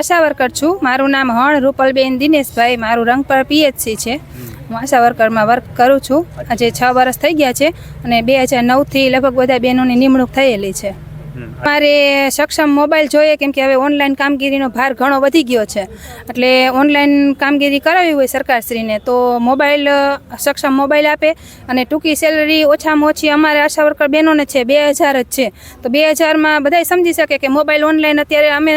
આશા worker છું. મારું નામ હણ રૂપલબેન દિનેશભાઈ. મારું રંગ પર પીએચસી છે. હું આશા વર્કરમાં વર્ક કરું છું. આજે છ વર્ષ થઈ ગયા છે અને બે હજાર નવથી લગભગ બધા બહેનોની નિમણૂક થયેલી છે. મારે સક્ષમ મોબાઈલ જોઈએ કેમ કે હવે ઓનલાઈન કામગીરીનો ભાર ઘણો વધી ગયો છે. એટલે ઓનલાઈન કામગીરી કરાવી હોય સરકારશ્રીને તો મોબાઈલ સક્ષમ મોબાઈલ આપે અને ટૂંકી સેલરી ઓછામાં ઓછી અમારે આશા વર્કર બહેનોને છે, બે હજાર જ છે. તો બે હજારમાં બધાય સમજી શકે કે મોબાઈલ ઓનલાઈન અત્યારે અમે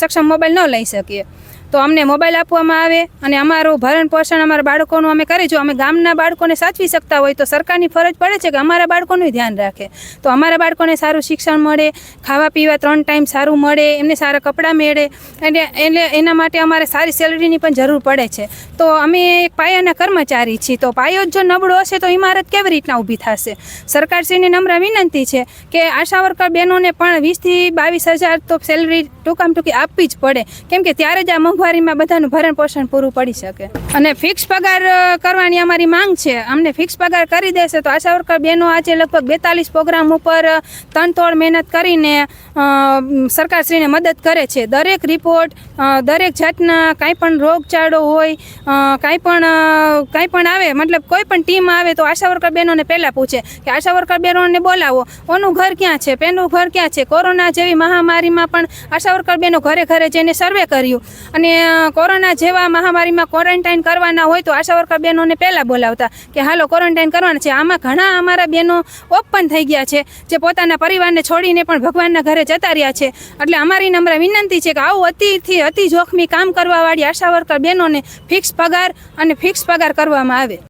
સક્ષમ મોબાઈલ ન લઈ શકીએ. તો અમને મોબાઈલ આપવામાં આવે અને અમારું ભરણ પોષણ અમારા બાળકોનું અમે કરી જો અમે ગામના બાળકોને સાચવી શકતા હોય તો સરકારની ફરજ પડે છે કે અમારા બાળકોનું ધ્યાન રાખે. તો અમારા બાળકોને સારું શિક્ષણ મળે, ખાવા પીવા ત્રણ ટાઈમ સારું મળે, એમને સારા કપડાં મેળે, અને એટલે એના માટે અમારે સારી સેલરીની પણ જરૂર પડે છે. તો અમે એક પાયાના કર્મચારી છીએ, તો પાયો જ જો નબળો હશે તો ઇમારત કેવી રીતના ઊભી થશે? સરકારશ્રીને નમ્ર વિનંતી છે કે આશા વર્કર બહેનોને પણ વીસથી બાવીસ હજાર તો સેલરી ટૂંકામાં ટૂંકી આપવી જ પડે. કેમ કે ત્યારે જ આ મોંઘવારીમાં બધાનું ભરણ પોષણ પૂરું પડી શકે. અને ફિક્સ પગાર કરવાની અમારી માંગ છે. અમને ફિક્સ પગાર કરી દેશે તો આશા વર્કર બહેનો આજે લગભગ બેતાલીસ પ્રોગ્રામ ઉપર તનતોડ મહેનત કરીને સરકારશ્રીને મદદ કરે છે. દરેક રિપોર્ટ દરેક જાતના કાંઈ પણ રોગચાળો હોય કાંઈ પણ કાંઈ પણ આવે, મતલબ કોઈ પણ ટીમ આવે તો આશા વર્કર બહેનોને પહેલાં પૂછે કે આશા વર્કર બહેનોને બોલાવો. ઓનું ઘર ક્યાં છે? પેનું ઘર ક્યાં છે? કોરોના જેવી મહામારીમાં પણ આશા વર્કર બહેનો ઘરે ઘરે જઈને સર્વે કર્યું. અને કોરોના જેવા મહામારીમાં ક્વોરન્ટાઇન કરવાના હોય તો આશા વર્કર પહેલાં બોલાવતા કે હાલો ક્વોરન્ટાઇન કરવાના છે. આમાં ઘણા અમારા બહેનો ઓપન થઈ ગયા છે, જે પોતાના પરિવારને છોડીને પણ ભગવાનના ઘરે જતા રહ્યા છે. એટલે અમારી નમ્ર વિનંતી છે કે આવું અતિથી અતિ જોખમી કામ કરવાવાળી આશા વર્કર બહેનોને ફિક્સ પગાર અને ફિક્સ પગાર કરવામાં આવે.